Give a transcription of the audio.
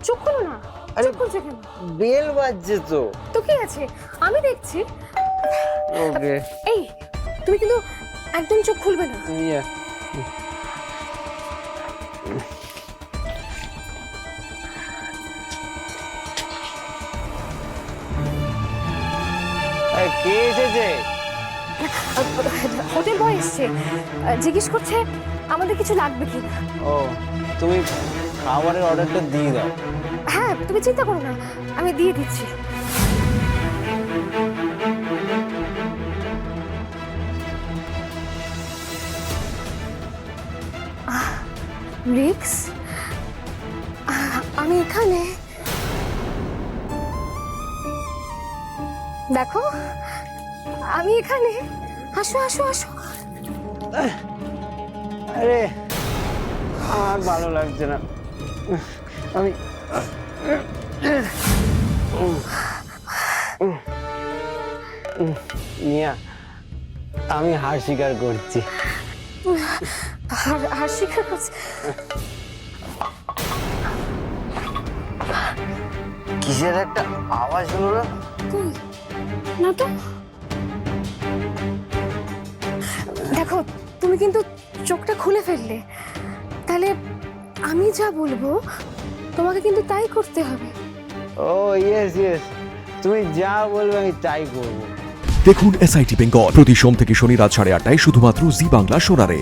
খোলো না আরে- চোখ খুলছে কেন বেল বাজছে তো। তো কি আছে? আমি দেখছি। ওকে। এই তুমি কিন্তু একদম চোখ খুলবে না। ইয়া। কে এসেছে? হোটেল বয় এসছে। জিজ্ঞেস করছে আমাদের কিছু লাগবে কি? ও তুমি খাবারের অর্ডারটা দিয়ে দাও। হ্যাঁ তুমি চিন্তা করো না আমি দিয়ে দিচ্ছি। রিক্স? আমি এখানে। দেখো আমি এখানে। আসো আসো আসো আরে আর ভালো লাগছে না। আমি মিয়া আমি হার স্বীকার করছি। আর আর স্বীকার করছি? কিসের একটা আওয়াজ হলো না তো। দেখো তুমি কিন্তু চোখটা খুলে ফেললে। তাহলে আমি যা বলব তোমাকে কিন্তু তাই করতে হবে। ও ইয়েস ইয়েস তুমি যা বলবে আমি তাই করব। দেখুন এসআইটি বেঙ্গল প্রতি সোম থেকে শনি রাত সাড়ে আটটায় শুধুমাত্র জি বাংলা সোনারে